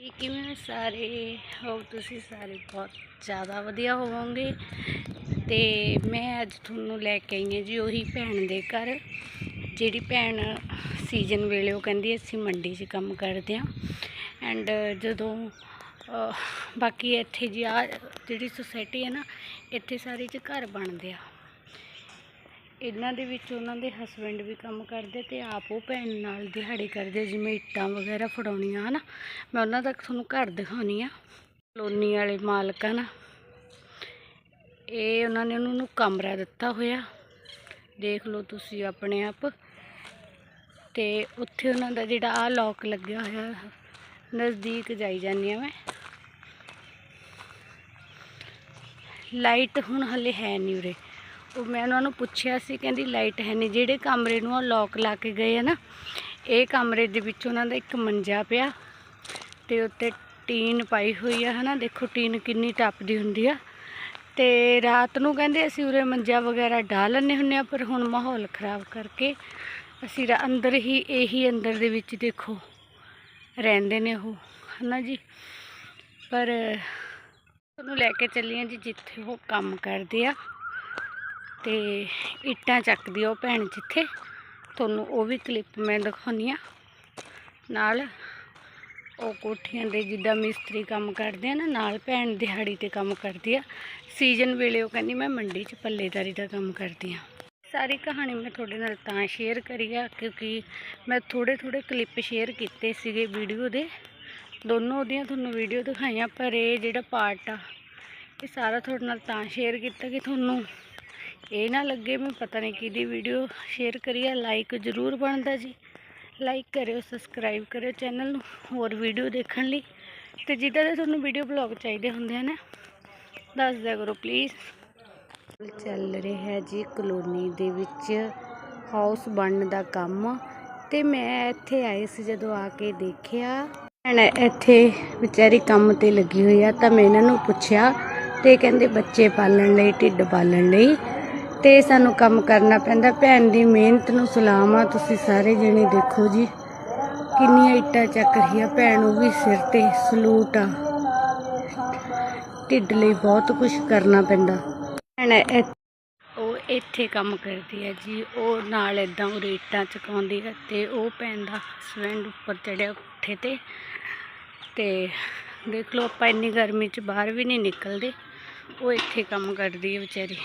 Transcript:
ਜੀ, ਕਿਵੇਂ ਸਾਰੇ? ਹੋ ਤੁਸੀਂ ਸਾਰੇ ਬਹੁਤ ਜ਼ਿਆਦਾ ਵਧੀਆ ਹੋਵੋਗੇ। ਤੇ ਮੈਂ ਅੱਜ ਤੁਹਾਨੂੰ ਲੈ ਕੇ ਆਈ ਹਾਂ ਜੀ ਉਹੀ ਭੈਣ ਦੇ ਘਰ। ਜਿਹੜੀ ਭੈਣ ਸੀਜ਼ਨ ਵੇਲੇ ਉਹ ਕਹਿੰਦੀ ਅਸੀਂ ਮੰਡੀ 'ਚ ਕੰਮ ਕਰਦੇ ਹਾਂ। ਐਂਡ ਜਦੋਂ ਬਾਕੀ ਇੱਥੇ ਜੀ ਆ ਜਿਹੜੀ ਸੁਸਾਇਟੀ ਹੈ ਨਾ ਇੱਥੇ ਸਾਰੇ 'ਚ ਘਰ ਬਣਦੇ ਆ। ਇਹਨਾਂ ਦੇ ਵਿੱਚ ਉਹਨਾਂ ਦੇ ਹਸਬੈਂਡ ਵੀ ਕੰਮ ਕਰਦੇ ਤੇ ਆਪ ਉਹ ਭੈਣ ਨਾਲ ਦਿਹਾੜੀ ਕਰਦੇ ਜਿਵੇਂ ਇੱਟਾਂ ਵਗੈਰਾ ਫੜਾਉਣੀਆਂ, ਹਨਾ? ਮੈਂ ਉਹਨਾਂ ਤੱਕ ਤੁਹਾਨੂੰ ਘਰ ਦਿਖਾਉਣੀ ਆ। ਕਲੋਨੀ ਵਾਲੇ ਮਾਲਕ, ਹਨ? ਇਹ ਉਹਨਾਂ ਨੇ ਉਹਨਾਂ ਨੂੰ ਕਮਰਾ ਦਿੱਤਾ ਹੋਇਆ। ਦੇਖ ਲਓ ਤੁਸੀਂ ਆਪਣੇ ਆਪ। ਤੇ ਉੱਥੇ ਉਹਨਾਂ ਦਾ ਜਿਹੜਾ ਆ ਲੋਕ ਲੱਗਿਆ ਹੋਇਆ, ਨਜ਼ਦੀਕ ਜਾਈ ਜਾਂਦੀ ਆ ਮੈਂ। ਲਾਈਟ ਹੁਣ ਹਲੇ ਹੈ ਨਹੀਂ ਉਰੇ। ਉਹ ਮੈਂ ਉਹਨਾਂ ਨੂੰ ਪੁੱਛਿਆ ਸੀ, ਕਹਿੰਦੀ ਲਾਈਟ ਹੈ ਨਹੀਂ। ਜਿਹੜੇ ਕਮਰੇ ਨੂੰ ਉਹ ਲੋਕ ਲਾ ਕੇ ਗਏ ਆ ਨਾ, ਇਹ ਕਮਰੇ ਦੇ ਵਿੱਚ ਉਹਨਾਂ ਦਾ ਇੱਕ ਮੰਜਾ ਪਿਆ ਤੇ ਉੱਤੇ ਟੀਨ ਪਾਈ ਹੋਈ ਆ, ਹਨਾ। ਦੇਖੋ ਟੀਨ ਕਿੰਨੀ ਟੱਪਦੀ ਹੁੰਦੀ ਆ। ਤੇ ਰਾਤ ਨੂੰ ਕਹਿੰਦੇ ਅਸੀਂ ਉਰੇ ਮੰਜਾ ਵਗੈਰਾ ਢਾ ਲੈਂਦੇ ਹੁੰਦੇ ਆ, ਪਰ ਹੁਣ ਮਾਹੌਲ ਖਰਾਬ ਕਰਕੇ ਅਸੀਂ ਅੰਦਰ ਹੀ, ਇਹੀ ਅੰਦਰ ਦੇ ਵਿੱਚ ਦੇਖੋ ਰਹਿੰਦੇ ਨੇ ਉਹ, ਹਨਾ ਜੀ। ਪਰ ਤੁਹਾਨੂੰ ਲੈ ਕੇ ਚੱਲੀ ਹਾਂ ਜੀ, ਜਿੱਥੇ ਉਹ ਕੰਮ ਕਰਦੇ ਆ। ਤੇ ਇੱਟਾਂ ਚੱਕਦੀ ਆ ਉਹ ਭੈਣ ਜਿੱਥੇ। ਤੁਹਾਨੂੰ ਉਹ ਵੀ ਕਲਿੱਪ ਮੈਂ ਦਿਖਾਉਂਦੀ ਆ। ਨਾਲ ਉਹ ਕੋਠੀਆਂ ਦੇ ਜਿੱਦਾਂ ਮਿਸਤਰੀ ਕੰਮ ਕਰਦੇ ਆ ਨਾ, ਨਾਲ ਭੈਣ ਦਿਹਾੜੀ ਤੇ ਕੰਮ ਕਰਦੀ ਆ। ਸੀਜ਼ਨ ਵੇਲੇ ਉਹ ਕਹਿੰਦੀ ਮੈਂ ਮੰਡੀ 'ਚ ਪੱਲੇਦਾਰੀ ਦਾ ਕੰਮ ਕਰਦੀ ਆ। ਸਾਰੀ ਕਹਾਣੀ ਮੈਂ ਤੁਹਾਡੇ ਨਾਲ ਤਾਂ ਸ਼ੇਅਰ ਕਰੀ ਆ, ਕਿਉਂਕਿ ਮੈਂ ਥੋੜੇ ਥੋੜੇ ਕਲਿੱਪ ਸ਼ੇਅਰ ਕੀਤੇ ਸੀਗੇ ਵੀਡੀਓ ਦੇ। ਦੋਨੋਂ ਉਹਦੀਆਂ ਤੁਹਾਨੂੰ ਵੀਡੀਓ ਦਿਖਾਈਆਂ, ਪਰ ਇਹ ਜਿਹੜਾ ਪਾਰਟ ਆ, ਇਹ ਸਾਰਾ ਤੁਹਾਡੇ ਨਾਲ ਤਾਂ ਸ਼ੇਅਰ ਕੀਤਾ ਕਿ ਤੁਹਾਨੂੰ ਇਹ ਨਾ ਲੱਗੇ ਮੈਂ ਪਤਾ ਨਹੀਂ ਕਿਹਦੀ ਵੀਡੀਓ ਸ਼ੇਅਰ ਕਰੀ ਆ। ਲਾਈਕ ਜ਼ਰੂਰ ਬਣਦਾ ਜੀ। ਲਾਈਕ ਕਰਿਓ ਸਬਸਕ੍ਰਾਈਬ ਕਰਿਓ ਚੈਨਲ ਨੂੰ ਹੋਰ ਵੀਡੀਓ ਦੇਖਣ ਲਈ। ਤੇ ਜਿੱਦਾਂ ਦੇ ਤੁਹਾਨੂੰ ਵੀਡੀਓ ਬਲੌਗ ਚਾਹੀਦੇ ਹੁੰਦੇ ਹਨ ਦੱਸ ਦਿਆ ਕਰੋ ਪਲੀਜ਼ ਚੱਲ ਰਿਹਾ ਹੈ ਜੀ ਕਲੋਨੀ ਦੇ ਵਿੱਚ ਹਾਊਸ ਬਣਨ ਦਾ ਕੰਮ। ਤੇ ਮੈਂ ਇੱਥੇ ਆਈ ਸੀ ਜਦੋਂ ਆ ਕੇ ਦੇਖਿਆ। ਭੈਣ ਇੱਥੇ ਵਿਚਾਰੀ ਕੰਮ ਤੇ ਲੱਗੀ ਹੋਈ ਆ ਤਾਂ ਮੈਂ ਇਹਨਾਂ ਨੂੰ ਪੁੱਛਿਆ ਤੇ ਕਹਿੰਦੇ ਬੱਚੇ ਪਾਲਣ ਲਈ, ਢਿੱਡ ਪਾਲਣ ਲਈ। ਤੇ ਸਾਨੂੰ ਕੰਮ ਕਰਨਾ ਪੈਂਦਾ। ਭੈਣ ਦੀ ਮਿਹਨਤ ਨੂੰ ਸਲਾਮ ਆ ਤੁਸੀਂ ਸਾਰੇ ਜਣੇ ਦੇਖੋ ਜੀ। ਕਿੰਨੀਆਂ ਇੱਟਾਂ ਚੱਕ ਰਹੀ ਆ ਭੈਣ ਉਹ ਵੀ ਸਿਰ ਤੇ ਸਲੂਟ ਆ। ਢਿੱਡ ਲਈ ਬਹੁਤ ਕੁਝ ਕਰਨਾ ਪੈਂਦਾ। ਭੈਣ ਉਹ ਇੱਥੇ ਕੰਮ ਕਰਦੀ ਹੈ ਜੀ। ਉਹ ਨਾਲ ਇਦਾਂ ਉਹ ਰੇਟਾਂ ਚਕਾਉਂਦੀ ਹੈ ਤੇ ਉਹ ਭੈਣ ਦਾ ਹਸਬੈਂਡ ਉੱਪਰ ਚੜਿਆ ਕੋਠੇ ਤੇ। ਤੇ ਦੇਖ ਲਓ, ਆਪਾਂ ਇੰਨੀ ਗਰਮੀ 'ਚ ਬਾਹਰ ਵੀ ਨਹੀਂ ਨਿਕਲਦੇ। ਉਹ ਇੱਥੇ ਕੰਮ ਕਰਦੀ ਹੈ ਵਿਚਾਰੀ।